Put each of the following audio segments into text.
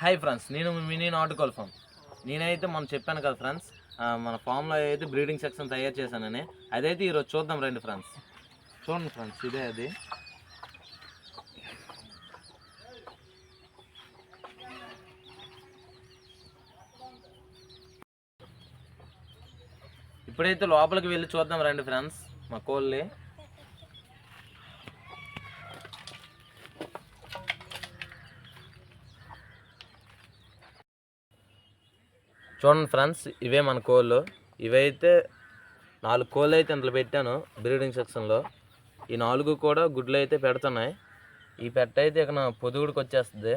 Hi friends నేను mini నాటుకోల్ farm. నేనైతే మనం చెప్పాను కదా ఫ్రెండ్స్ మన ఫామ్లో అయితే బ్రీడింగ్ సెక్షన్ తయారు చేశానని అదైతే ఈరోజు చూద్దాం రండి ఫ్రెండ్స్ చూడండి ఫ్రెండ్స్ ఇదే అది. ఇప్పుడైతే లోపలికి వెళ్ళి చూద్దాం రండి ఫ్రెండ్స్ మా కోళ్ళే. చూడండి ఫ్రెండ్స్ ఇవే మన కోళ్ళు. ఇవైతే నాలుగు కోళ్ళు అయితే ఇంట్లో పెట్టాను బ్రీడింగ్ సెక్షన్లో ఈ నాలుగు కూడా గుడ్లు అయితే పెడుతున్నాయి. ఈ పెట్ట అయితే ఇక్కడ పొదుగుడికి వచ్చేస్తుంది.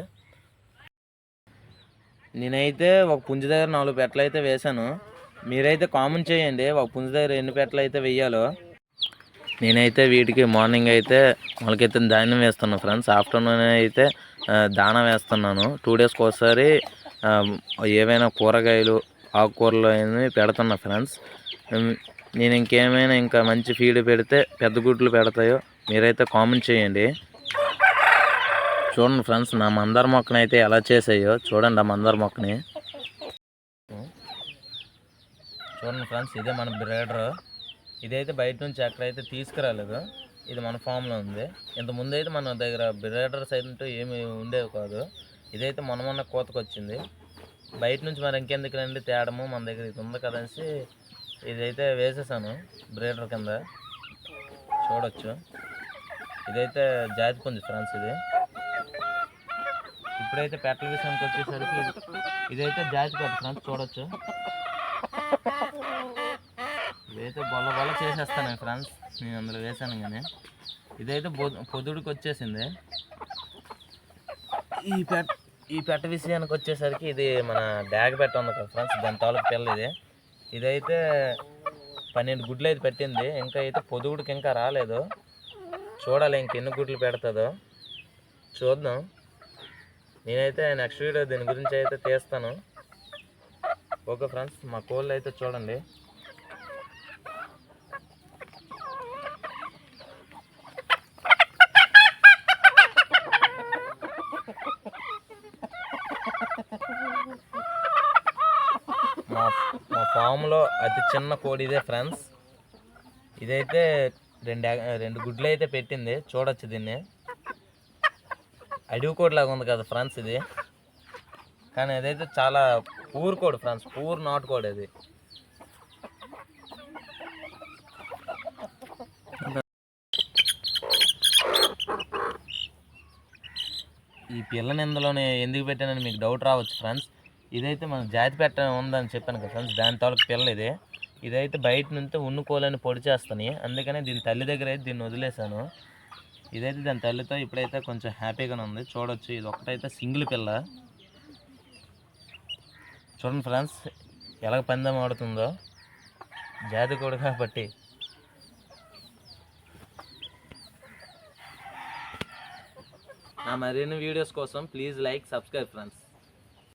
నేనైతే ఒక పుంజు దగ్గర నాలుగు పెట్టలు అయితే వేశాను. మీరైతే కామెంట్ చేయండి ఒక పుంజు దగ్గర ఎన్ని పెట్టలు అయితే వేయాలో. నేనైతే వీటికి మార్నింగ్ అయితే వాళ్ళకైతే ధాన్యం వేస్తున్నాను ఫ్రెండ్స్. ఆఫ్టర్నూన్ అయితే ఆ, వేస్తున్నాను. టూ డేస్కి ఒకసారి ఏవైనా కూరగాయలు ఆకుకూరలు అనేవి పెడుతున్నా ఫ్రెండ్స్. నేను ఇంకేమైనా ఇంకా మంచి ఫీడ్ పెడితే పెద్ద గుడ్లు పెడతాయో మీరైతే కామెంట్ చేయండి. చూడండి ఫ్రెండ్స్ నా మందార మొక్కని అయితే ఎలా చేసాయో చూడండి ఆ మందార మొక్కని. చూడండి ఫ్రెండ్స్ ఇదే మన బ్రేడర్. ఇదైతే బయట నుంచి ఎక్కడైతే తీసుకురాలేదు ఇది మన ఫామ్లో ఉంది. ఇంత ముందు అయితే మన దగ్గర బ్రేడర్స్ అయితే ఏమి ఉండేవి కాదు. ఇదైతే మొన్న మొన్న కోతకు వచ్చింది బయట నుంచి మరి ఇంకెందుకు రండి తేడము మన దగ్గర ఇది ఉంది కదనేసి ఇదైతే వేసేసాను బ్రేడర్ కింద. చూడొచ్చు. ఇదైతే జాతి పుంజి ఫ్రెండ్స్ ఇది. ఇప్పుడైతే పెట్టల విషయానికి వచ్చేసరికి ఇది- ఇదైతే జాతి పెట్ట ఫ్రెండ్స్ చూడొచ్చు. ఇదైతే బొల్ల బొల్ల చేసేస్తాను ఫ్రెండ్స్. నేను అందులో వేసాను కానీ. ఇదైతే బొ- పొదుడికి వచ్చేసింది ఈ పెట్ట ఈ పెట్ట విషయానికి వచ్చేసరికి ఇది మన డ్యాగ్ పెట్ట ఉంది కదా ఫ్రెండ్స్ దాని తాలూకు పిల్ల ఇది. ఇదైతే పన్నెండు గుడ్లు అయితే పెట్టింది. ఇంకా అయితే పొదుగుడికి ఇంకా రాలేదు. చూడాలి ఇంకెన్ని గుడ్లు పెడుతుందో. చూద్దాం. నేనైతే నెక్స్ట్ వీడియో దీని గురించి అయితే తీస్తాను. ఓకే ఫ్రెండ్స్ మా కోళ్ళు అయితే చూడండి. మా మా ఫామ్లో అతి చిన్న కోడి ఇదే ఫ్రెండ్స్. ఇదైతే రెండు రెండు గుడ్లు అయితే పెట్టింది. చూడొచ్చు దీన్ని. అడవి కోడిలాగా ఉంది కదా ఫ్రెండ్స్ ఇది. కానీ అదైతే చాలా పూర్ కోడి ఫ్రెండ్స్. పూర్ నాటు కోడి అది. ఈ పిల్లని ఇందులోనే ఎందుకు పెట్టానని మీకు డౌట్ రావచ్చు ఫ్రెండ్స్. ఇదైతే మనం జాతి పెట్ట ఉందని చెప్పాను కదా ఫ్రెండ్స్ దాని తాలూకు పిల్ల ఇది. ఇదైతే బయట నుంచి ఉన్నుకోలని పొడి చేస్తాను అందుకనే దీని తల్లి దగ్గర అయితే దీన్ని వదిలేశాను. ఇదైతే దాని తల్లితో ఇప్పుడైతే కొంచెం హ్యాపీగానే ఉంది. చూడొచ్చు ఇది ఒకటైతే సింగిల్ పిల్ల. చూడండి ఫ్రెండ్స్ ఎలాగ పందెం ఆడుతుందో. జాతి కూడా కాబట్టి. నా మరిన్ని వీడియోస్ కోసం ప్లీజ్ లైక్ సబ్స్క్రైబ్ ఫ్రెండ్స్.